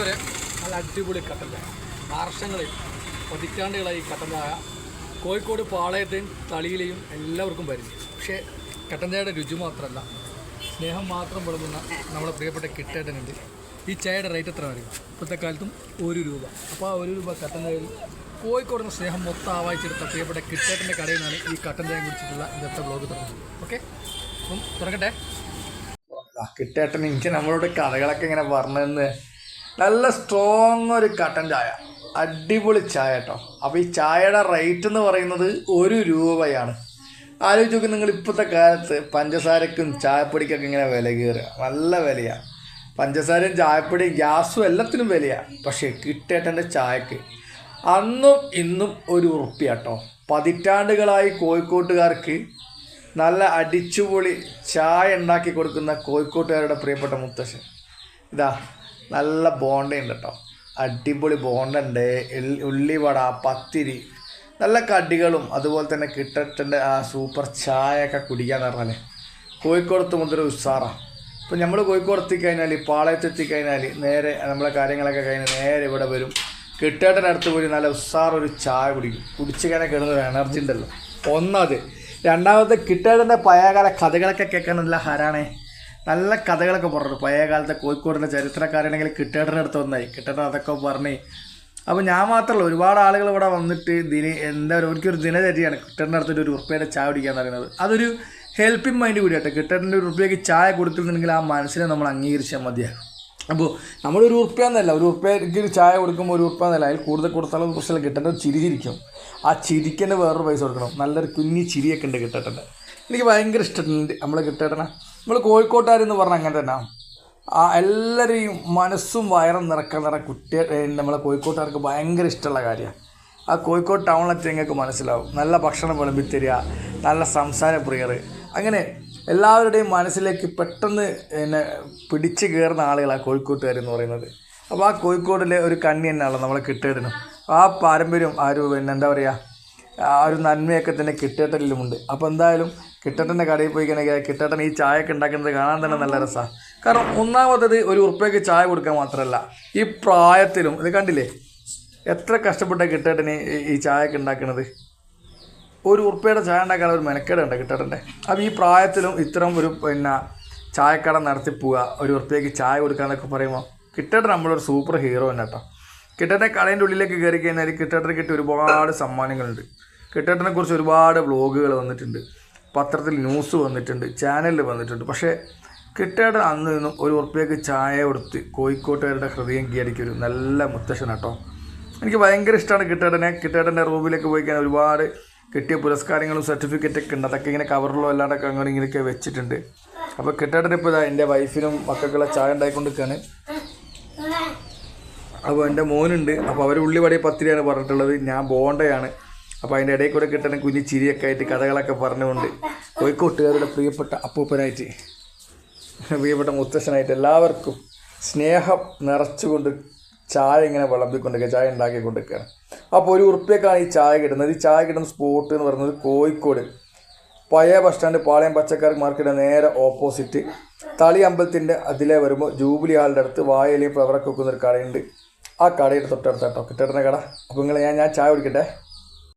പ്രിയപ്പെട്ടവരെ നല്ല അടിപൊളി കട്ടൻ ചായ. വർഷങ്ങളിൽ പതിറ്റാണ്ടുകളായി കട്ടൻ ചായ. കോഴിക്കോട് പാളയത്തെയും തളിയിലെയും എല്ലാവർക്കും പരിചയം. പക്ഷേ കട്ടൻ ചായയുടെ രുചി മാത്രമല്ല സ്നേഹം മാത്രം വിളമ്പുന്ന നമ്മുടെ പ്രിയപ്പെട്ട കിട്ടേട്ടനുണ്ട്. ഈ ചായയുടെ റേറ്റ് എത്ര അറിയാം? ഇപ്പോഴത്തെ കാലത്തും ഒരു രൂപ. അപ്പോൾ ആ ഒരു രൂപ കട്ടൻ ചായയിൽ കോഴിക്കോട് സ്നേഹം മൊത്തം ആവാഹിച്ചെടുത്ത പ്രിയപ്പെട്ട കിട്ടേട്ടന്റെ കടയിൽ നിന്നാണ് ഈ കട്ടൻ ചായ കുടിച്ചിട്ടുള്ള ഇന്നത്തെ ബ്ലോഗ് തുടങ്ങുന്നത്. ഓക്കെ അപ്പം തുടങ്ങട്ടെ. കിട്ടേട്ടൻ എനിക്ക് നമ്മളോട് കഥകളൊക്കെ ഇങ്ങനെ പറഞ്ഞതെന്ന് നല്ല സ്ട്രോങ് ഒരു കട്ടൻ ചായ. അടിപൊളി ചായ കേട്ടോ അപ്പോൾ ഈ ചായയുടെ റേറ്റ് എന്ന് പറയുന്നത് ഒരു രൂപയാണ്. ആലോചിച്ച് നോക്കി നിങ്ങൾ ഇപ്പോഴത്തെ കാലത്ത് പഞ്ചസാരക്കും ചായപ്പൊടിക്കൊക്കെ ഇങ്ങനെ വില കയറുക. നല്ല വിലയാണ് പഞ്ചസാരയും ചായപ്പൊടിയും ഗ്യാസും എല്ലാത്തിനും വിലയാണ് പക്ഷേ കിട്ടേട്ടന്റെ ചായക്ക് അന്നും ഇന്നും ഒരു ഉറുപ്പ്യ കേട്ടോ പതിറ്റാണ്ടുകളായി കോഴിക്കോട്ടുകാർക്ക് നല്ല അടിച്ചുപൊളി ചായ ഉണ്ടാക്കി കൊടുക്കുന്ന കോഴിക്കോട്ടുകാരുടെ പ്രിയപ്പെട്ട മുത്തശ്ശൻ. ഇതാ നല്ല ബോണ്ടയുണ്ട് കേട്ടോ അടിപൊളി ബോണ്ടുണ്ട് ഉള്ളിവട പത്തിരി നല്ല കടികളും അതുപോലെ തന്നെ കിട്ടട്ടന്റെ ആ സൂപ്പർ ചായ ഒക്കെ കുടിക്കാന്ന് പറഞ്ഞാൽ കോഴിക്കോടത്ത് മുതൽ ഉഷാറാണ് ഇപ്പം നമ്മൾ കോഴിക്കോട് എത്തിക്കഴിഞ്ഞാൽ പാളയത്ത് എത്തിക്കഴിഞ്ഞാൽ നേരെ നമ്മളെ കാര്യങ്ങളൊക്കെ കഴിഞ്ഞ് നേരെ ഇവിടെ വരും. കിട്ടേട്ടന്റെ അടുത്ത് പോയി നല്ല ഉഷാർ ചായ കുടിക്കും. കുടിച്ച് കഴിഞ്ഞാൽ കിടന്ന എനർജി ഉണ്ടല്ലോ. ഒന്നത് രണ്ടാമത്തെ കിട്ടേട്ടന്റെ പഴയകാല കഥകളൊക്കെ കേൾക്കാൻ നല്ല ഹരാണേ നല്ല കഥകളൊക്കെ പറഞ്ഞു. പഴയ കാലത്തെ കോഴിക്കോടിന്റെ ചരിത്രക്കാരാണെങ്കിൽ കിട്ടേട്ടന്റെ അടുത്ത് വന്നായി. കിട്ടേട്ടൻ അതൊക്കെ പറഞ്ഞ്. അപ്പോൾ ഞാൻ മാത്രമല്ല ഒരുപാട് ആളുകൾ ഇവിടെ വന്നിട്ട് ദിന എന്താ പറയുക എനിക്കൊരു ദിനചര്യയാണ്. കിട്ടേട്ടന്റെ അടുത്തൊരു ഒരു ഉറുപ്പയുടെ ചായ കുടിക്കുക എന്ന് പറയുന്നത്. അതൊരു ഹെൽപ്പിംഗ് മൈൻഡ് കൂടിയാട്ടെ കിട്ടേട്ടന്റെ ഒരു ഉറുപ്പയ്ക്ക് ചായ കൊടുക്കുന്നുണ്ടെങ്കിൽ ആ മനസ്സിനെ നമ്മൾ അംഗീകരിച്ചാൽ മതിയാകും അപ്പോൾ നമ്മളൊരു ഉറുപ്പ്യ എന്നല്ല ഒരു ഉറുപ്പ്യക്ക് ചായ കൊടുക്കുമ്പോൾ ഒരു ഉറുപ്പ്യ എന്നല്ല അതിൽ കൂടുതൽ കൊടുത്താലും പ്രശ്നമില്ല കിട്ടേണ്ട ചിരി ചിരിക്കും ആ ചിരിക്കേണ്ട വേറൊരു പൈസ കൊടുക്കണം. നല്ലൊരു കുഞ്ഞി ചിരിയൊക്കെ ഉണ്ട് കിട്ടേട്ടന്റെ എനിക്ക് ഭയങ്കര ഇഷ്ടമുണ്ട് നമ്മൾ കിട്ടേട്ടനെ നമ്മൾ കോഴിക്കോട്ടുകാരെന്ന് പറഞ്ഞാൽ അങ്ങനെ തന്നെ. ആ എല്ലാവരെയും മനസ്സും വയറും നിറക്കാൻ നിറ കുട്ടിയെ നമ്മളെ കോഴിക്കോട്ടുകാർക്ക് ഭയങ്കര ഇഷ്ടമുള്ള കാര്യമാണ് ആ കോഴിക്കോട് ടൗണിലെത്തി നിങ്ങൾക്ക് മനസ്സിലാവും. നല്ല ഭക്ഷണം വിളമ്പിത്തരിക നല്ല സംസാര പ്രിയർ അങ്ങനെ എല്ലാവരുടെയും മനസ്സിലേക്ക് പെട്ടെന്ന് എന്നെ പിടിച്ച് കയറുന്ന ആളുകളാണ് കോഴിക്കോട്ടുകാരെന്ന് പറയുന്നത്. അപ്പോൾ ആ കോഴിക്കോടിലെ ഒരു കണ്ണി തന്നെയാണല്ലോ നമ്മളെ കിട്ടേടനും ആ പാരമ്പര്യം ആ ഒരു പിന്നെ എന്താ പറയുക ആ ഒരു നന്മയൊക്കെ തന്നെ കിട്ടേട്ടനിലുമുണ്ട് അപ്പോൾ എന്തായാലും കിട്ടേട്ടന്റെ കടയിൽ പോയി കഴിഞ്ഞാൽ കിട്ടേട്ടൻ ഈ ചായയൊക്കെ ഉണ്ടാക്കുന്നത് കാണാൻ തന്നെ നല്ല രസമാണ് കാരണം ഒന്നാമത്തത് ഒരു ഉറുപ്പയ്ക്ക് ചായ കൊടുക്കാൻ മാത്രമല്ല ഈ പ്രായത്തിലും ഇത് കണ്ടില്ലേ? എത്ര കഷ്ടപ്പെട്ട കിട്ടേട്ടന് ഈ- ചായയൊക്കെ ഉണ്ടാക്കുന്നത് ഒരു ഉറുപ്പയുടെ ചായ ഉണ്ടാക്കാൻ ഒരു മെനക്കേടുണ്ട് കിട്ടേട്ടന്റെ. അപ്പോൾ ഈ പ്രായത്തിലും ഇത്തരം ഒരു പിന്നെ ചായക്കട നടത്തി പോവുക ഒരു ഉറുപ്പയ്ക്ക് ചായ കൊടുക്കാന്നൊക്കെ പറയുമ്പോൾ കിട്ടേട്ടൻ നമ്മളൊരു സൂപ്പർ ഹീറോ തന്നെ കേട്ടോ. കിട്ടേട്ടന്റെ കടേന്റെ ഉള്ളിലേക്ക് കയറി കഴിഞ്ഞാൽ കിട്ടേട്ടനെ കിട്ടി ഒരുപാട് സമ്മാനങ്ങളുണ്ട്. കിട്ടേട്ടനെ കുറിച്ച് ഒരുപാട് വ്ളോഗുകൾ വന്നിട്ടുണ്ട്. പത്രത്തിൽ ന്യൂസ് വന്നിട്ടുണ്ട് ചാനലിൽ വന്നിട്ടുണ്ട്. പക്ഷേ കിട്ടേട അന്ന് നിന്നും ഒരു ഉറുപ്പയ്ക്ക് ചായ കൊടുത്ത് കോഴിക്കോട്ടുകാരുടെ ഹൃദയം കീഴടക്കിയ ഒരു നല്ല മുത്തശ്ശൻ കേട്ടോ എനിക്ക് ഭയങ്കര ഇഷ്ടമാണ് കിട്ടേടനെ കിട്ടേടന്റെ റൂമിലേക്ക് പോയി കഴിഞ്ഞാൽ ഒരുപാട് കിട്ടിയ പുരസ്കാരങ്ങളും സർട്ടിഫിക്കറ്റൊക്കെ ഉണ്ട്. അതൊക്കെ ഇങ്ങനെ കവറിലോ അല്ലാണ്ടൊക്കെ അങ്ങനെ ഇങ്ങനെയൊക്കെ വെച്ചിട്ടുണ്ട്. അപ്പോൾ കിട്ടേടന്റെ ഇപ്പോൾ ഇതാ എന്റെ വൈഫിനും മക്കൾക്കുള്ള ചായ ഉണ്ടായിക്കൊണ്ടിരിക്കുകയാണ്. അപ്പോൾ എന്റെ മോനുണ്ട്. അപ്പോൾ അവർ ഉള്ളിവടയെ പത്തിരിയാണ് പറഞ്ഞിട്ടുള്ളത്. ഞാൻ ബോണ്ടയാണ്. അപ്പോൾ അതിന്റെ ഇടയിൽ കൂടെ കിട്ടുന്ന കുഞ്ഞു ചിരിയൊക്കെ ആയിട്ട് കഥകളൊക്കെ പറഞ്ഞുകൊണ്ട് കോഴിക്കോട്ടുകാരുടെ പ്രിയപ്പെട്ട അപ്പൂപ്പനായിട്ട് പ്രിയപ്പെട്ട മുത്തശ്ശനായിട്ട് എല്ലാവർക്കും സ്നേഹം നിറച്ചുകൊണ്ട് ചായ ഇങ്ങനെ വിളമ്പിക്കൊണ്ടിരിക്കുക ചായ ഉണ്ടാക്കി കൊണ്ടിരിക്കുകയാണ് അപ്പോൾ ഒരു ഉറുപ്പ്യക്കാണ് ഈ ചായ കിട്ടുന്നത്. ഈ ചായ കിട്ടുന്ന സ്പോട്ട് എന്ന് പറയുന്നത് കോഴിക്കോട്. പഴയ ബസ് സ്റ്റാൻഡ് പാളയം പച്ചക്കറി മാർക്കറ്റ് നേരെ ഓപ്പോസിറ്റ് തളി അമ്പലത്തിന്റെ അതിലെ വരുമ്പോൾ ജൂബിലി ഹാളിന്റെ അടുത്ത് വായലയും ഫ്ലവറൊക്കെ വെക്കുന്ന ഒരു കടയുണ്ട്. ആ കടയുടെ തൊട്ടടുത്ത് കേട്ടോ കിട്ടുന്ന കട അപ്പോൾ ഞാൻ ഞാൻ ചായ കുടിക്കട്ടെ?